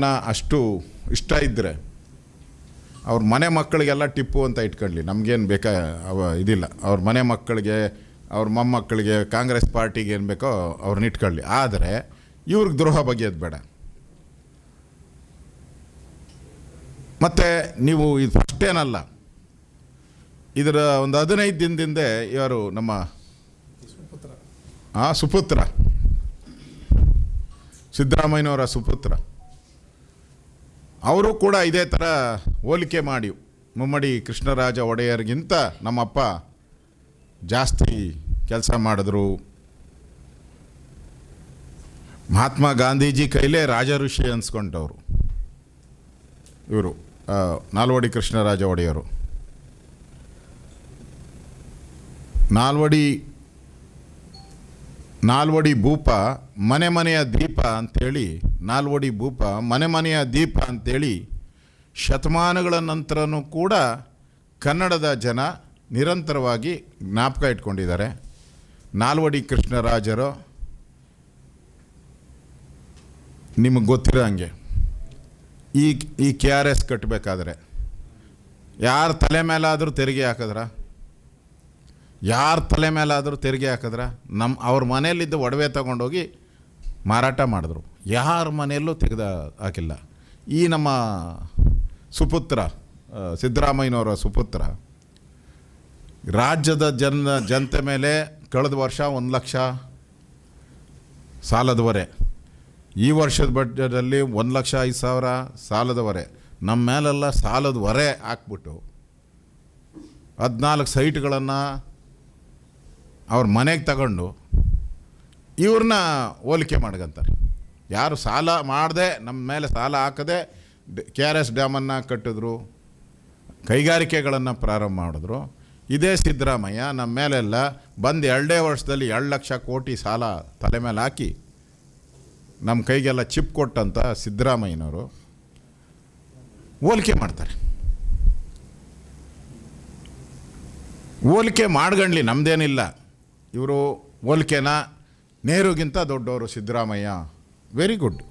ಅಷ್ಟು ಇಷ್ಟ ಇದ್ದರೆ ಅವ್ರ ಮನೆ ಮಕ್ಕಳಿಗೆಲ್ಲ ಟಿಪ್ಪು ಅಂತ ಇಟ್ಕೊಳ್ಳಿ ನಮಗೇನು ಬೇಕಾ ಅವ ಇದಿಲ್ಲ. ಅವ್ರ ಮನೆ ಮಕ್ಕಳಿಗೆ ಅವ್ರ ಮೊಮ್ಮಕ್ಕಳಿಗೆ ಕಾಂಗ್ರೆಸ್ ಪಾರ್ಟಿಗೆ ಏನು ಬೇಕೋ ಅವ್ರನ್ನ ಇಟ್ಕೊಳ್ಳಿ ಆದರೆ ಇವ್ರಿಗೆ ದ್ರೋಹ ಬಗೆಯೋದು ಬೇಡ. ಮತ್ತು ನೀವು ಇದು ಫಸ್ಟ್ ಏನಲ್ಲ ಇದರ ಒಂದು ಹದಿನೈದು ದಿನದಿಂದ ಇವರು ನಮ್ಮ ಆ ಸುಪುತ್ರ. ಸಿದ್ದರಾಮಯ್ಯನವರ ಸುಪುತ್ರ. ಅವರು ಕೂಡ ಇದೇ ಥರ ಹೋಲಿಕೆ ಮಾಡಿ. ಮುಮ್ಮಡಿ ಕೃಷ್ಣರಾಜ ಒಡೆಯರ್ಗಿಂತ ನಮ್ಮಪ್ಪ ಜಾಸ್ತಿ ಕೆಲಸ ಮಾಡಿದ್ರು. ಮಹಾತ್ಮ ಗಾಂಧೀಜಿ ಕೈಲೇ ರಾಜ ಋಷಿ ಅನ್ಸ್ಕೊಂಡವರು. ಇವರು ನಾಲ್ವಡಿ ಕೃಷ್ಣರಾಜ ಒಡೆಯರು. ನಾಲ್ವಡಿ ನಾಲ್ವಡಿ ಭೂಪ ಮನೆ ಮನೆಯ ದೀಪ ಅಂತೇಳಿ ನಾಲ್ವಡಿ ಭೂಪ, ಮನೆ ಮನೆಯ ದೀಪ ಅಂತೇಳಿ ಶತಮಾನಗಳ ನಂತರನೂ ಕೂಡ ಕನ್ನಡದ ಜನ ನಿರಂತರವಾಗಿ ಜ್ಞಾಪಕ ಇಟ್ಕೊಂಡಿದ್ದಾರೆ. ನಾಲ್ವಡಿ ಕೃಷ್ಣರಾಜರು, ನಿಮಗೆ ಗೊತ್ತಿರೋ ಹಂಗೆ. ಈ ಈ ಕೆ ಆರ್ ಎಸ್ ಕಟ್ಟಬೇಕಾದ್ರೆ ಯಾರ ತಲೆ ಮೇಲಾದರೂ ತೆರಿಗೆ ಹಾಕಿದ್ರ? ಯಾರ ತಲೆ ಮೇಲಾದರೂ ತೆರಿಗೆ ಹಾಕಿದ್ರ? ನಮ್ಮ ಅವ್ರ ಮನೆಯಲ್ಲಿದ್ದ ಒಡವೆ ತಗೊಂಡೋಗಿ ಮಾರಾಟ ಮಾಡಿದ್ರು. ಯಾರ ಮನೆಯಲ್ಲೂ ತೆಗೆದ ಹಾಕಿಲ್ಲ. ಈ ನಮ್ಮ ಸುಪುತ್ರ ಸಿದ್ದರಾಮಯ್ಯನವರ ಸುಪುತ್ರ, ರಾಜ್ಯದ ಜನ, ಜನತೆ ಮೇಲೆ ಕಳೆದ ವರ್ಷ ಒಂದು ಲಕ್ಷ ಸಾಲದವರೆ. ಈ ವರ್ಷದ ಬಜೆಟಲ್ಲಿ ಒಂದು ಲಕ್ಷ ಐದು ಸಾವಿರ ಸಾಲದವರೆ. ನಮ್ಮ ಮೇಲೆಲ್ಲ ಸಾಲದ ಹೊರೆ ಹಾಕ್ಬಿಟ್ಟು ಹದಿನಾಲ್ಕು ಸೈಟ್ಗಳನ್ನು ಅವ್ರ ಮನೆಗೆ ತಗೊಂಡು ಇವ್ರನ್ನ ಹೋಲಿಕೆ ಮಾಡ್ಕೊಂತಾರೆ. ಯಾರು ಸಾಲ ಮಾಡದೆ ನಮ್ಮ ಮೇಲೆ ಸಾಲ ಹಾಕದೆ ಕೆ ಆರ್ ಎಸ್ ಡ್ಯಾಮನ್ನು ಕಟ್ಟಿದ್ರು, ಕೈಗಾರಿಕೆಗಳನ್ನು ಪ್ರಾರಂಭ ಮಾಡಿದ್ರು, ಇದೇ ಸಿದ್ದರಾಮಯ್ಯ ನಮ್ಮ ಮೇಲೆಲ್ಲ ಬಂದು ಎರಡೇ ವರ್ಷದಲ್ಲಿ ಎರಡು ಲಕ್ಷ ಕೋಟಿ ಸಾಲ ತಲೆ ಮೇಲೆ ಹಾಕಿ ನಮ್ಮ ಕೈಗೆಲ್ಲ ಚಿಪ್ ಕೊಟ್ಟಂಥ ಸಿದ್ದರಾಮಯ್ಯನವರು ಹೋಲಿಕೆ ಮಾಡ್ತಾರೆ. ಹೋಲಿಕೆ ಮಾಡ್ಗಣ್ಲಿ ನಮ್ಮದೇನಿಲ್ಲ ಇವರು ಹೋಲಿಕೆನ ನೆಹರುಗಿಂತ ದೊಡ್ಡವರು ಸಿದ್ದರಾಮಯ್ಯ ವೆರಿ ಗುಡ್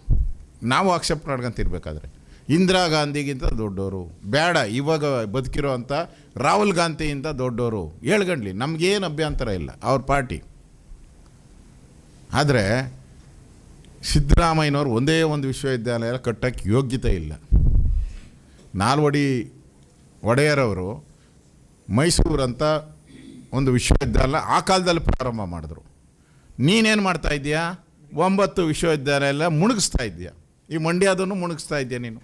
ನಾವು ಅಕ್ಸೆಪ್ಟ್ ಮಾಡ್ಕೊಂತಿರ್ಬೇಕಾದ್ರೆ. ಇಂದಿರಾ ಗಾಂಧಿಗಿಂತ ದೊಡ್ಡವರು, ಬೇಡ, ಇವಾಗ ಬದುಕಿರೋ ಅಂಥ ರಾಹುಲ್ ಗಾಂಧಿಯಿಂದ ದೊಡ್ಡವರು ಹೇಳ್ಗಂಡ್ಲಿ ನಮಗೇನು ಅಭ್ಯಂತರ ಇಲ್ಲ, ಅವ್ರ ಪಾರ್ಟಿ. ಆದರೆ, ಸಿದ್ದರಾಮಯ್ಯನವ್ರು ಒಂದೇ ಒಂದು ವಿಶ್ವವಿದ್ಯಾಲಯ ಕಟ್ಟಕ್ಕೆ ಯೋಗ್ಯತೆ ಇಲ್ಲ. ನಾಲ್ವಡಿ ಒಡೆಯರವರು ಅಂತ ಒಂದು ವಿಶ್ವವಿದ್ಯಾಲಯ ಆ ಕಾಲದಲ್ಲಿ ಪ್ರಾರಂಭ ಮಾಡಿದ್ರು. ನೀನೇನು ಮಾಡ್ತಾ ಇದ್ದೀಯಾ? ಒಂಬತ್ತು ವಿಶ್ವವಿದ್ಯಾಲಯ ಮುಣುಗಿಸ್ತಾ ಇದೆಯಾ ಈ ಮಂಡ್ಯದನ್ನು ಮುಣುಗಿಸ್ತಾ ಇದೆಯಾ ನೀನು?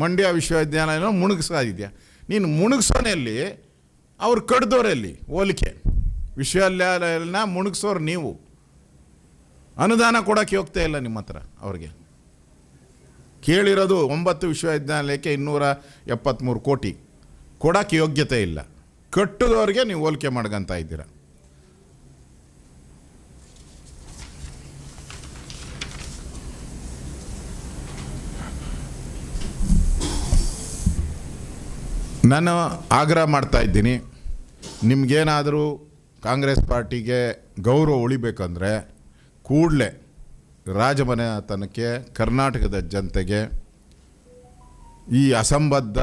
ಮಂಡ್ಯ ವಿಶ್ವವಿದ್ಯಾಲಯನ ಮುಣುಗಿಸ್ತಾ ಇದೆಯಾ ನೀನು ಮುಣುಗಿಸೋನೆಯಲ್ಲಿ ಅವ್ರು ಕಡ್ದೋರಲ್ಲಿ? ಹೋಲಿಕೆ. ವಿಶ್ವವಿದ್ಯಾಲಯನ ಮುಣುಗಿಸೋರು ನೀವು. ಅನುದಾನ ಕೊಡೋಕ್ಕೆ ಹೋಗ್ತಾ ಇಲ್ಲ ನಿಮ್ಮ ಹತ್ರ ಅವ್ರಿಗೆ. ಕೇಳಿರೋದು ಒಂಬತ್ತು ವಿಶ್ವವಿದ್ಯಾಲಯಕ್ಕೆ ಇನ್ನೂರ ಎಪ್ಪತ್ತ್ಮೂರು ಕೋಟಿ. ಕೊಡೋಕ್ಕೆ ಯೋಗ್ಯತೆ ಇಲ್ಲ. ಕಟ್ಟಿದವ್ರಿಗೆ ನೀವು ಹೋಲಿಕೆ ಮಾಡ್ಕೊಂತ ಇದ್ದೀರಾ? ನಾನು ಆಗ್ರಹ ಮಾಡ್ತಾ ಇದ್ದೀನಿ. ನಿಮಗೇನಾದರೂ ಕಾಂಗ್ರೆಸ್ ಪಾರ್ಟಿಗೆ ಗೌರವ ಉಳಿಬೇಕಂದ್ರೆ ಕೂಡಲೇ ರಾಜಮನೆತನಕ್ಕೆ ಕರ್ನಾಟಕದ ಜನತೆಗೆ ಈ ಅಸಂಬದ್ಧ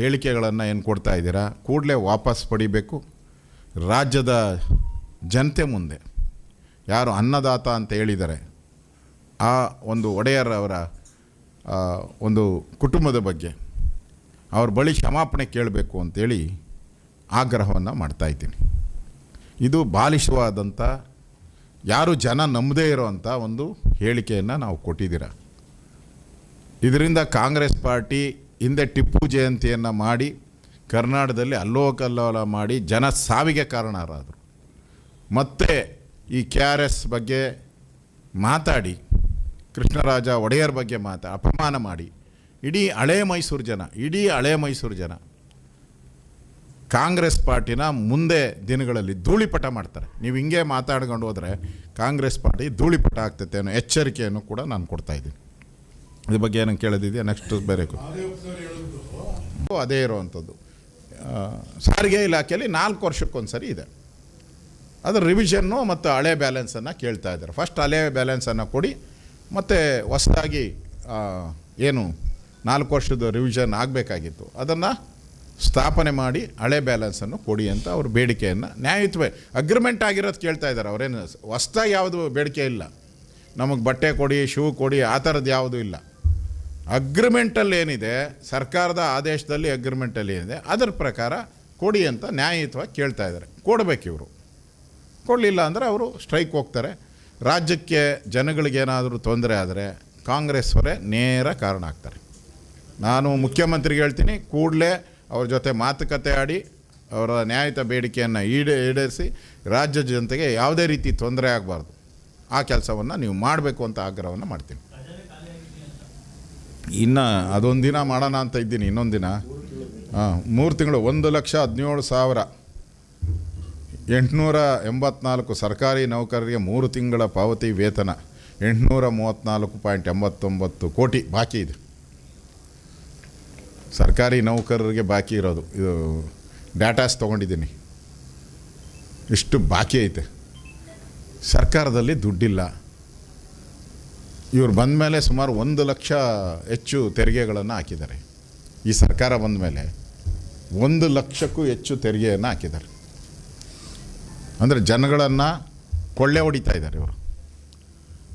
ಹೇಳಿಕೆಗಳನ್ನು ಏನು ಕೊಡ್ತಾ ಇದ್ದೀರಾ? ಕೂಡಲೇ ವಾಪಸ್ ಪಡಿಬೇಕು. ರಾಜ್ಯದ ಜನತೆ ಮುಂದೆ ಯಾರು ಅನ್ನದಾತ ಅಂತ ಹೇಳಿದ್ದಾರೆ ಆ ಒಂದು ಒಡೆಯರ್ ಅವರ ಒಂದು ಕುಟುಂಬದ ಬಗ್ಗೆ ಅವ್ರ ಬಳಿ ಕ್ಷಮಾಪಣೆ ಕೇಳಬೇಕು ಅಂತೇಳಿ ಆಗ್ರಹವನ್ನು ಮಾಡ್ತಾ ಇದ್ದೀನಿ. ಇದು ಬಾಲಿಶವಾದಂಥ ಯಾರು ಜನ ನಂಬದೇ ಇರೋವಂಥ ಒಂದು ಹೇಳಿಕೆಯನ್ನು ನಾವು ಕೊಟ್ಟಿದ್ದೀರ. ಇದರಿಂದ ಕಾಂಗ್ರೆಸ್ ಪಾರ್ಟಿ ಹಿಂದೆ ಟಿಪ್ಪು ಜಯಂತಿಯನ್ನು ಮಾಡಿ, ಕರ್ನಾಟಕದಲ್ಲಿ ಅಲ್ಲೋಕಲ್ಲೋಲ ಮಾಡಿ ಜನ ಸಾವಿಗೆ ಕಾರಣರಾದರು. ಮತ್ತೆ ಈ ಕೆ ಆರ್ ಎಸ್ ಬಗ್ಗೆ ಮಾತಾಡಿ, ಕೃಷ್ಣರಾಜ ಒಡೆಯರ್ ಬಗ್ಗೆ ಮಾತಾ, ಅಪಮಾನ ಮಾಡಿ ಇಡೀ ಹಳೆ ಮೈಸೂರು ಜನ ಇಡೀ ಹಳೆ ಮೈಸೂರು ಜನ ಕಾಂಗ್ರೆಸ್ ಪಾರ್ಟಿನ ಮುಂದೆ ದಿನಗಳಲ್ಲಿ ಧೂಳಿಪಟ ಮಾಡ್ತಾರೆ. ನೀವು ಹಿಂಗೆ ಮಾತಾಡ್ಕೊಂಡು ಹೋದರೆ ಕಾಂಗ್ರೆಸ್ ಪಾರ್ಟಿ ಧೂಳಿಪಟ ಆಗ್ತೈತೆ ಅನ್ನೋ ಎಚ್ಚರಿಕೆಯನ್ನು ಕೂಡ ನಾನು ಕೊಡ್ತಾ ಇದ್ದೀನಿ. ಇದ್ರ ಬಗ್ಗೆ ಏನಂತ ಕೇಳೋದಿದೆಯಾ? ನೆಕ್ಸ್ಟ್ ಬೇರೆ ಅದೇ ಇರುವಂಥದ್ದು. ಸಾರಿಗೆ ಇಲಾಖೆಯಲ್ಲಿ ನಾಲ್ಕು ವರ್ಷಕ್ಕೊಂದು ಸರಿ ಇದೆ. ಅದರ ರಿವಿಷನ್ನು ಮತ್ತು ಹಳೆ ಬ್ಯಾಲೆನ್ಸನ್ನು ಕೇಳ್ತಾ ಇದ್ದಾರೆ. ಫಸ್ಟ್ ಹಳೆ ಬ್ಯಾಲೆನ್ಸನ್ನು ಕೊಡಿ ಮತ್ತು ಹೊಸದಾಗಿ ಏನು ನಾಲ್ಕು ವರ್ಷದ ರಿವಿಷನ್ ಆಗಬೇಕಾಗಿತ್ತು. ಅದನ್ನು ಸ್ಥಾಪನೆ ಮಾಡಿ ಹಳೆ ಬ್ಯಾಲೆನ್ಸನ್ನು ಕೊಡಿ ಅಂತ ಅವ್ರ ಬೇಡಿಕೆಯನ್ನು, ನ್ಯಾಯಯುತವೇ ಅಗ್ರಿಮೆಂಟ್ ಆಗಿರೋದು ಕೇಳ್ತಾ ಇದ್ದಾರೆ ಅವರೇನು, ಹೊಸ್ದಾಗಿ ಯಾವುದು ಬೇಡಿಕೆ ಇಲ್ಲ. ನಮಗೆ ಬಟ್ಟೆ ಕೊಡಿ ಶೂ ಕೊಡಿ, ಆ ಥರದ್ದು ಯಾವುದೂ ಇಲ್ಲ. ಅಗ್ರಿಮೆಂಟಲ್ಲಿ ಏನಿದೆ, ಸರ್ಕಾರದ ಆದೇಶದಲ್ಲಿ ಅಗ್ರಿಮೆಂಟಲ್ಲಿ ಏನಿದೆ, ಅದರ ಪ್ರಕಾರ ಕೊಡಿ ಅಂತ ನ್ಯಾಯಯುತವಾಗಿ ಕೇಳ್ತಾ ಇದ್ದಾರೆ. ಕೊಡಬೇಕು ಇವರು. ಕೊಡಲಿಲ್ಲ ಅಂದರೆ ಅವರು ಸ್ಟ್ರೈಕ್ ಹೋಗ್ತಾರೆ. ರಾಜ್ಯಕ್ಕೆ ಜನಗಳಿಗೇನಾದರೂ ತೊಂದರೆ ಆದರೆ ಕಾಂಗ್ರೆಸ್ ಅವರೇ ನೇರ ಕಾರಣ ಆಗ್ತಾರೆ. ನಾನು ಮುಖ್ಯಮಂತ್ರಿಗೆ ಹೇಳ್ತೀನಿ, ಕೂಡಲೇ ಅವ್ರ ಜೊತೆ ಮಾತುಕತೆ ಆಡಿ, ಅವರ ನ್ಯಾಯಿತ ಬೇಡಿಕೆಯನ್ನು ಈಡೇ, ಈಡೇರಿಸಿ, ರಾಜ್ಯ ಜನತೆಗೆ ಯಾವುದೇ ರೀತಿ ತೊಂದರೆ ಆಗಬಾರ್ದು. ಆ ಕೆಲಸವನ್ನು ನೀವು ಮಾಡಬೇಕು ಅಂತ ಆಗ್ರಹವನ್ನು ಮಾಡ್ತೀನಿ. ಇನ್ನು ಅದೊಂದು ದಿನ ಮಾಡೋಣ ಅಂತ ಇದ್ದೀನಿ ಇನ್ನೊಂದು ದಿನ ಮೂರು ತಿಂಗಳು, ಒಂದು ಲಕ್ಷ ಹದಿನೇಳು ಸಾವಿರ. ಎಂಟುನೂರ ಎಂಬತ್ನಾಲ್ಕು ಸರ್ಕಾರಿ ನೌಕರರಿಗೆ ಮೂರು ತಿಂಗಳ ಪಾವತಿ ವೇತನ. ಎಂಟುನೂರ ಮೂವತ್ತ್ನಾಲ್ಕು ಪಾಯಿಂಟ್ ಎಂಬತ್ತೊಂಬತ್ತು ಕೋಟಿ ಬಾಕಿ ಇದೆ. ಸರ್ಕಾರಿ ನೌಕರರಿಗೆ ಬಾಕಿ ಇರೋದು. ಇದು ಡಾಟಾಸ್ ತೊಗೊಂಡಿದ್ದೀನಿ. ಇಷ್ಟು ಬಾಕಿ ಐತೆ. ಸರ್ಕಾರದಲ್ಲಿ ದುಡ್ಡಿಲ್ಲ. ಇವ್ರು ಬಂದ ಮೇಲೆ ಸುಮಾರು ಒಂದು ಲಕ್ಷ ಹೆಚ್ಚು ತೆರಿಗೆಗಳನ್ನು ಹಾಕಿದ್ದಾರೆ. ಈ ಸರ್ಕಾರ ಬಂದ ಮೇಲೆ ಒಂದು ಲಕ್ಷಕ್ಕೂ ಹೆಚ್ಚು ತೆರಿಗೆಯನ್ನು ಹಾಕಿದ್ದಾರೆ. ಅಂದರೆ ಜನಗಳನ್ನು ಕೊಳ್ಳೆ ಹೊಡಿತಾ ಇದ್ದಾರೆ ಇವರು.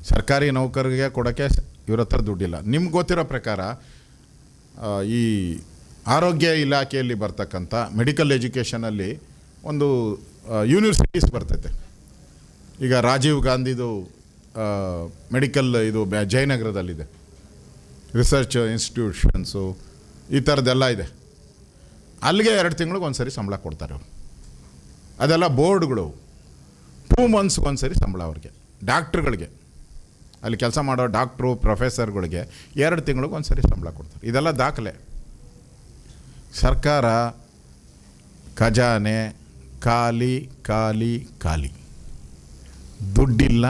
ಸರ್ಕಾರಿ ನೌಕರರಿಗೆ ಕೊಡೋಕ್ಕೆ ಇವ್ರ ಹತ್ರ ದುಡ್ಡಿಲ್ಲ. ನಿಮ್ಗೆ ಗೊತ್ತಿರೋ ಪ್ರಕಾರ ಈ ಆರೋಗ್ಯ ಇಲಾಖೆಯಲ್ಲಿ ಬರ್ತಕ್ಕಂಥ ಮೆಡಿಕಲ್ ಎಜುಕೇಷನಲ್ಲಿ ಒಂದು ಯೂನಿವರ್ಸಿಟೀಸ್ ಬರ್ತೈತೆ. ಈಗ ರಾಜೀವ್ ಗಾಂಧಿದು ಮೆಡಿಕಲ್ ಇದು ಜಯನಗರದಲ್ಲಿದೆ. ರಿಸರ್ಚ್ ಇನ್ಸ್ಟಿಟ್ಯೂಷನ್ಸು ಈ ಥರದ್ದೆಲ್ಲ ಇದೆ. ಅಲ್ಲಿಗೆ ಎರಡು ತಿಂಗಳಿಗೆ ಒಂದು ಸರಿ ಸಂಬಳ ಕೊಡ್ತಾರೆ ಅವರು. ಅದೆಲ್ಲ ಬೋರ್ಡ್ಗಳು ಟೂ ಮಂತ್ಸ್ಗೆ ಒಂದು ಸರಿ ಸಂಬಳ ಅವ್ರಿಗೆ. ಡಾಕ್ಟ್ರುಗಳಿಗೆ ಅಲ್ಲಿ ಕೆಲಸ ಮಾಡೋ ಡಾಕ್ಟ್ರು ಪ್ರೊಫೆಸರ್ಗಳಿಗೆ ಎರಡು ತಿಂಗಳಿಗೆ ಒಂದು ಸರಿ ಸಂಬಳ ಕೊಡ್ತಾರೆ. ಇದೆಲ್ಲ ದಾಖಲೆ. ಸರ್ಕಾರ ಖಜಾನೆ, ಖಾಲಿ ಖಾಲಿ ಖಾಲಿ. ದುಡ್ಡಿಲ್ಲ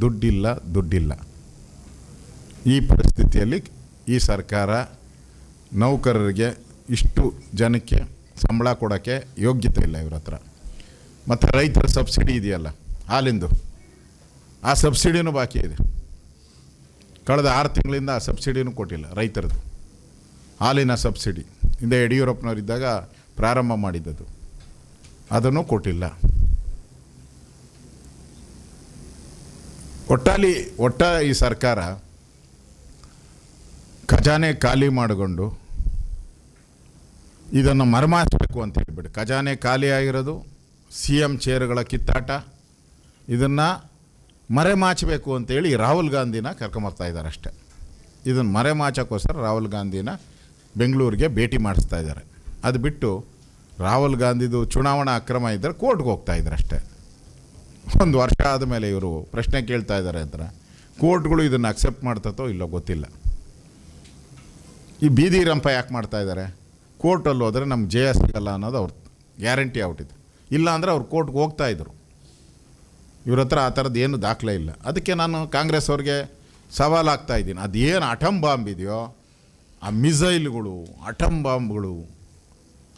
ದುಡ್ಡಿಲ್ಲ ದುಡ್ಡಿಲ್ಲ. ಈ ಪರಿಸ್ಥಿತಿಯಲ್ಲಿ ಈ ಸರ್ಕಾರ ನೌಕರರಿಗೆ ಇಷ್ಟು ಜನಕ್ಕೆ ಸಂಬಳ ಕೊಡೋಕ್ಕೆ ಯೋಗ್ಯತೆ ಇಲ್ಲ ಇವ್ರ ಹತ್ರ. ಮತ್ತು ರೈತರ ಸಬ್ಸಿಡಿ ಇದೆಯಲ್ಲ, ಹಾಲಿಂದು. ಆ ಸಬ್ಸಿಡಿನೂ ಬಾಕಿ ಇದೆ. ಕಳೆದ ಆರು ತಿಂಗಳಿಂದ ಆ ಸಬ್ಸಿಡಿನೂ ಕೊಟ್ಟಿಲ್ಲ ರೈತರದು. ಹಾಲಿನ ಸಬ್ಸಿಡಿ. ಹಿಂದೆ ಯಡಿಯೂರಪ್ಪನವರಿದ್ದಾಗ ಪ್ರಾರಂಭ ಮಾಡಿದ್ದದು. ಅದನ್ನು ಕೊಟ್ಟಿಲ್ಲ. ಒಟ್ಟಾಲಿ, ಒಟ್ಟ ಈ ಸರ್ಕಾರ ಖಜಾನೆ ಖಾಲಿ ಮಾಡಿಕೊಂಡು ಇದನ್ನು ಮರಮಾಚಬೇಕು ಅಂತ ಹೇಳ್ಬಿಟ್ಟು, ಖಜಾನೆ ಖಾಲಿ ಆಗಿರೋದು ಸಿ ಎಂ ಚೇರ್ಗಳ ಕಿತ್ತಾಟ. ಇದನ್ನು ಮರೆಮಾಚಬೇಕು ಅಂತೇಳಿ ರಾಹುಲ್ ಗಾಂಧಿನ ಕರ್ಕೊಂಬರ್ತಾ ಇದ್ದಾರೆ ಅಷ್ಟೆ. ಇದನ್ನು ಮರೆಮಾಚೋಕ್ಕೋಸ್ಕರ ರಾಹುಲ್ ಗಾಂಧಿನ ಬೆಂಗಳೂರಿಗೆ ಭೇಟಿ ಮಾಡಿಸ್ತಾ ಇದ್ದಾರೆ. ಅದು ಬಿಟ್ಟು ರಾಹುಲ್ ಗಾಂಧಿದು ಚುನಾವಣಾ ಅಕ್ರಮ ಇದ್ದರೆ ಕೋರ್ಟ್ಗೆ ಹೋಗ್ತಾ ಇದ್ದಾರೆ ಅಷ್ಟೇ. ಒಂದು ವರ್ಷ ಆದಮೇಲೆ ಇವರು ಪ್ರಶ್ನೆ ಕೇಳ್ತಾ ಇದ್ದಾರೆ ಅಂತ ಕೋರ್ಟ್ಗಳು ಇದನ್ನು ಅಕ್ಸೆಪ್ಟ್ ಮಾಡ್ತತೋ ಇಲ್ಲೋ ಗೊತ್ತಿಲ್ಲ. ಈ ಬೀದಿ ರಂಪ ಯಾಕೆ ಮಾಡ್ತಾ ಇದ್ದಾರೆ? ಕೋರ್ಟಲ್ಲಿ ಹೋದರೆ ನಮ್ಗೆ ಜಯ ಸಿಗಲ್ಲ ಅನ್ನೋದು ಅವ್ರ ಗ್ಯಾರಂಟಿ ಆಗ್ಬಿಟ್ಟಿದೆ ಇಲ್ಲ ಅಂದರೆ ಅವ್ರು ಕೋರ್ಟ್ಗೆ ಹೋಗ್ತಾ ಇದ್ರು. ಇವ್ರ ಹತ್ರ ಆ ಥರದ್ದು ಏನು ದಾಖಲೆ ಇಲ್ಲ. ಅದಕ್ಕೆ ನಾನು ಕಾಂಗ್ರೆಸ್ ಅವ್ರಿಗೆ ಸವಾಲಾಗ್ತಾ ಇದ್ದೀನಿ. ಅದೇನು ಅಟಮ್ ಬಾಂಬ್ ಇದೆಯೋ, ಆ ಮಿಸೈಲ್ಗಳು, ಅಟಮ್ ಬಾಂಬ್ಗಳು,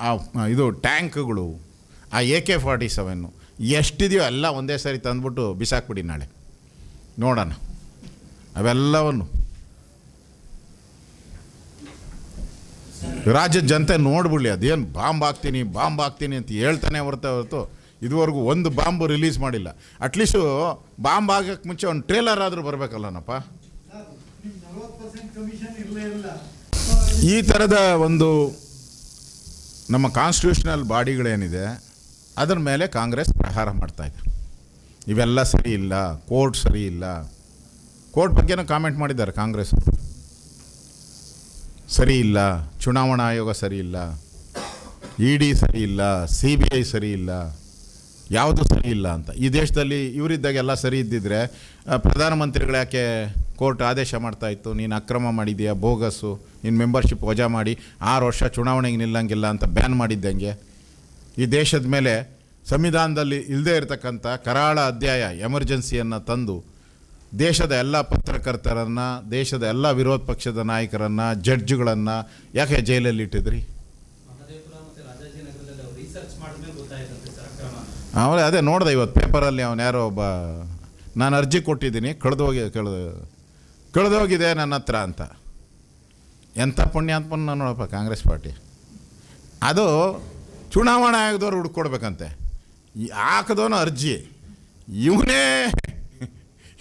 ಆ ಇದು ಟ್ಯಾಂಕ್ಗಳು, ಆ ಎ ಕೆ ಫಾರ್ಟಿ ಸೆವೆನ್ನು ಎಷ್ಟಿದೆಯೋ ಎಲ್ಲ ಒಂದೇ ಸಾರಿ ತಂದ್ಬಿಟ್ಟು ಬಿಸಾಕ್ಬಿಡಿ ನಾಳೆ. ನೋಡೋಣ. ಅವೆಲ್ಲವನ್ನು. ರಾಜ್ಯದ ಜನತೆ ನೋಡ್ಬಿಡ್ಲಿ, ಅದೇನು ಬಾಂಬ್ ಹಾಕ್ತೀನಿ ಬಾಂಬ್ ಹಾಕ್ತೀನಿ ಅಂತ ಹೇಳ್ತಾನೆ ಹೊರತು ಹೊರತು ಇದುವರೆಗೂ ಒಂದು ಬಾಂಬ್ ರಿಲೀಸ್ ಮಾಡಿಲ್ಲ. ಅಟ್ಲೀಸ್ಟು ಬಾಂಬ್ ಆಗಕ್ಕೆ ಮುಂಚೆ ಒಂದು ಟ್ರೇಲರ್ ಆದರೂ ಬರಬೇಕಲ್ಲನಪ್ಪ? ಈ ಥರದ ಒಂದು ನಮ್ಮ ಕಾನ್ಸ್ಟಿಟ್ಯೂಷನಲ್ ಬಾಡಿಗಳೇನಿದೆ, ಅದರ ಮೇಲೆ ಕಾಂಗ್ರೆಸ್ ಪ್ರಹಾರ ಮಾಡ್ತಾ ಇದೆ. ಇವೆಲ್ಲ ಸರಿ ಇಲ್ಲ, ಕೋರ್ಟ್ ಸರಿ ಇಲ್ಲ. ಕೋರ್ಟ್ ಬಗ್ಗೆನೂ ಕಾಮೆಂಟ್ ಮಾಡಿದ್ದಾರೆ ಕಾಂಗ್ರೆಸ್. ಸರಿ ಇಲ್ಲ, ಚುನಾವಣಾ ಆಯೋಗ ಸರಿ ಇಲ್ಲ ಇ ಡಿ ಸರಿ ಇಲ್ಲ ಸಿ ಬಿ ಐ ಸರಿ ಇಲ್ಲ. ಯಾವುದು ಸರಿ ಇಲ್ಲ ಅಂತ. ಈ ದೇಶದಲ್ಲಿ ಇವರಿದ್ದಾಗ ಎಲ್ಲ ಸರಿ ಇದ್ದಿದ್ರೆ ಪ್ರಧಾನಮಂತ್ರಿಗಳು ಯಾಕೆ ಕೋರ್ಟ್ ಆದೇಶ ಮಾಡ್ತಾ ಇತ್ತು, ನೀನು ಅಕ್ರಮ ಮಾಡಿದೀಯಾ ಬೋಗಸ್ಸು ನೀನು ಮೆಂಬರ್ಶಿಪ್ ವಜಾ ಮಾಡಿ, ಆರು ವರ್ಷ ಚುನಾವಣೆಗೆ ನಿಲ್ಲಂಗಿಲ್ಲ ಅಂತ ಬ್ಯಾನ್ ಮಾಡಿದ್ದಂಗೆ. ಈ ದೇಶದ ಮೇಲೆ ಸಂವಿಧಾನದಲ್ಲಿ ಇಲ್ಲದೇ ಇರತಕ್ಕಂಥ ಕರಾಳ ಅಧ್ಯಾಯ, ಎಮರ್ಜೆನ್ಸಿಯನ್ನು ತಂದು, ದೇಶದ ಎಲ್ಲ ಪತ್ರಕರ್ತರನ್ನು, ದೇಶದ ಎಲ್ಲ ವಿರೋಧ ಪಕ್ಷದ ನಾಯಕರನ್ನು, ಜಡ್ಜ್ಗಳನ್ನು ಯಾಕೆ ಜೈಲಲ್ಲಿ ಇಟ್ಟಿದ್ರಿ ಮಹದೇವಪುರ ಮತ್ತೆ ರಾಜಾಜಿನಗರದಲ್ಲಿ ಅವ್ರು ರಿಸರ್ಚ್ ಮಾಡಿದ್ಮೇಲೆ ಗೊತ್ತಾಯ್ತಂತೆ ಸರ್ ಅವರೇ ಅದೇ ನೋಡಿದೆ ಇವತ್ತು ಪೇಪರಲ್ಲಿ ಅವನು ಯಾರೋ ಒಬ್ಬ, ನಾನು ಅರ್ಜಿ ಕೊಟ್ಟಿದ್ದೀನಿ ಕಳೆದೋಗಿ ಕಳೆದು ಕಳೆದೋಗಿದೆ ನನ್ನ ಹತ್ರ ಅಂತ. ಎಂಥ ನಾನು ನೋಡಪ್ಪ ಕಾಂಗ್ರೆಸ್ ಪಾರ್ಟಿ. ಅದು ಚುನಾವಣೆ ಆಯೋಗದವ್ರು ಹುಡ್ಕೊಡ್ಬೇಕಂತೆ ಹಾಕದೋನು ಅರ್ಜಿ. ಇವನೇ,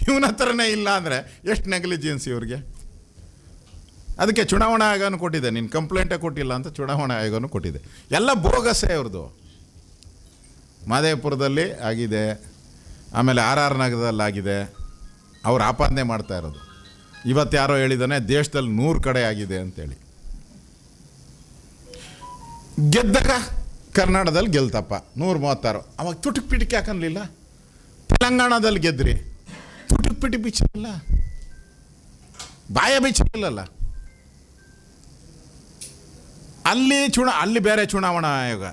ಇವನ ಹತ್ರನೇ ಇಲ್ಲ ಅಂದರೆ ಎಷ್ಟು ನೆಗ್ಲಿಜೆನ್ಸ್ ಇವ್ರಿಗೆ? ಅದಕ್ಕೆ ಚುನಾವಣಾ ಆಯೋಗನೂ ಕೊಟ್ಟಿದೆ. ನೀನು ಕಂಪ್ಲೇಂಟೇ ಕೊಟ್ಟಿಲ್ಲ ಅಂತ ಚುನಾವಣಾ ಆಯೋಗನೂ ಕೊಟ್ಟಿದೆ. ಎಲ್ಲ ಬೋಗಸೇ ಅವ್ರದ್ದು ಮಾದೇವಪುರದಲ್ಲಿ ಆಗಿದೆ. ಆಮೇಲೆ ಆರ್ ಆರ್ ನಗರದಲ್ಲಿ ಆಗಿದೆ ಅವ್ರು ಆಪಾದನೆ ಮಾಡ್ತಾ ಇರೋದು. ಇವತ್ತು ಯಾರೋ ಹೇಳಿದಾನೆ, ದೇಶದಲ್ಲಿ ನೂರು ಕಡೆ ಆಗಿದೆ ಅಂತೇಳಿ. ಗೆದ್ದಾಗ ಕರ್ನಾಟಕದಲ್ಲಿ ಗೆಲ್ತಪ್ಪ. ನೂರ ಮೂವತ್ತಾರು. ಅವಾಗ ತುಟುಕ್ ಪಿಟಿಕ್ ತೆಲಂಗಾಣದಲ್ಲಿ ಗೆದ್ರಿ. ತುಟುಕ್ ಪಿಟಿ ಬಿಚ್ಚಲಿಲ್ಲ ಬಾಯ ಬಿಚ್ಚಲಿಲ್ಲಲ್ಲ ಅಲ್ಲಿ ಚುನಾ ಅಲ್ಲಿ ಬೇರೆ ಚುನಾವಣಾ ಆಯೋಗ.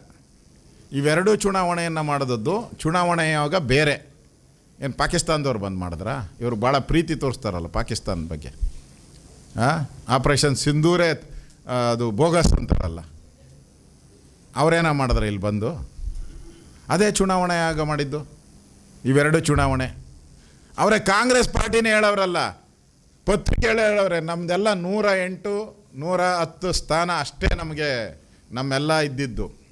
ಇವೆರಡೂ ಚುನಾವಣೆಯನ್ನು ಮಾಡಿದದ್ದು ಚುನಾವಣೆ ಯಾವಾಗ ಬೇರೆ. ಏನು ಪಾಕಿಸ್ತಾನದವ್ರು ಬಂದು ಮಾಡಿದ್ರಾ? ಇವರು ಭಾಳ ಪ್ರೀತಿ ತೋರಿಸ್ತಾರಲ್ಲ ಪಾಕಿಸ್ತಾನ ಬಗ್ಗೆ. ಆಪ್ರೇಷನ್ ಸಿಂಧೂರೇ ಅದು ಬೋಗಸ್ ಅಂತಾರಲ್ಲ. ಅವರೇನ ಮಾಡಿದ್ರೆ ಇಲ್ಲಿ ಬಂದು? ಅದೇ ಚುನಾವಣೆ ಆಗ ಮಾಡಿದ್ದು. ಇವೆರಡು ಚುನಾವಣೆ. ಅವರೇ ಕಾಂಗ್ರೆಸ್ ಪಾರ್ಟಿನೇ ಹೇಳೋರಲ್ಲ ಪತ್ರಿಕೆ ಹೇಳೋರೆ ನಮ್ಮದೆಲ್ಲ ನೂರ ಎಂಟು, ನೂರ ಹತ್ತು ಸ್ಥಾನ ಅಷ್ಟೇ ನಮಗೆ, ನಮ್ಮೆಲ್ಲ ಇದ್ದಿದ್ದು.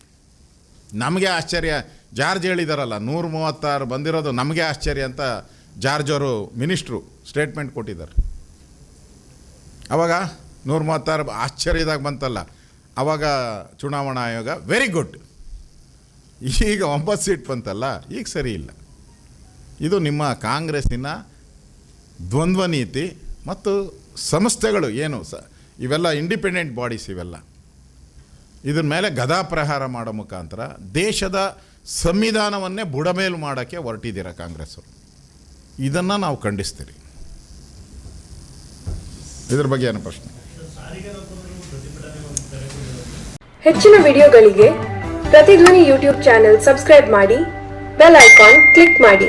ನಮಗೆ ಆಶ್ಚರ್ಯ. ಜಾರ್ಜ್ ಹೇಳಿದಾರಲ್ಲ, ನೂರ ಮೂವತ್ತಾರು ಬಂದಿರೋದು ನಮಗೆ ಆಶ್ಚರ್ಯ ಅಂತ ಜಾರ್ಜ್ ಅವರು ಮಿನಿಸ್ಟ್ರು ಸ್ಟೇಟ್ಮೆಂಟ್ ಕೊಟ್ಟಿದ್ದಾರೆ. ಅವಾಗ ನೂರ ಮೂವತ್ತಾರು ಆಶ್ಚರ್ಯದಾಗ ಬಂತಲ್ಲ. ಅವಾಗ ಚುನಾವಣಾ ಆಯೋಗ ವೆರಿ ಗುಡ್ ಈಗ ಒಂಬತ್ತು ಸೀಟ್ ಬಂತಲ್ಲ, ಈಗ ಸರಿ ಇಲ್ಲ. ಇದು ನಿಮ್ಮ ಕಾಂಗ್ರೆಸ್ಸಿನ ದ್ವಂದ್ವ ನೀತಿ ಮತ್ತು ಸಂಸ್ಥೆಗಳು ಏನು ಸ ಇವೆಲ್ಲ ಇಂಡಿಪೆಂಡೆಂಟ್ ಬಾಡೀಸ್ ಇವೆಲ್ಲ. ಇದ್ರ ಮೇಲೆ ಗದಾ ಪ್ರಹಾರ ಮಾಡೋ ಮುಖಾಂತರ ದೇಶದ ಸಂವಿಧಾನವನ್ನೇ ಬುಡಮೇಲು ಮಾಡೋಕ್ಕೆ ಹೊರಟಿದ್ದೀರ ಕಾಂಗ್ರೆಸ್ಸು ಇದನ್ನು ನಾವು ಖಂಡಿಸ್ತೀರಿ. ಇದ್ರ ಬಗ್ಗೆ ಏನು ಪ್ರಶ್ನೆ? ಹೆಚ್ಚಿನ ವಿಡಿಯೋಗಳಿಗೆ ಪ್ರತಿಧ್ವನಿ ಯೂಟ್ಯೂಬ್ ಚಾನೆಲ್ ಸಬ್ಸ್ಕ್ರೈಬ್ ಮಾಡಿ, ಬೆಲ್ ಐಕಾನ್ ಕ್ಲಿಕ್ ಮಾಡಿ.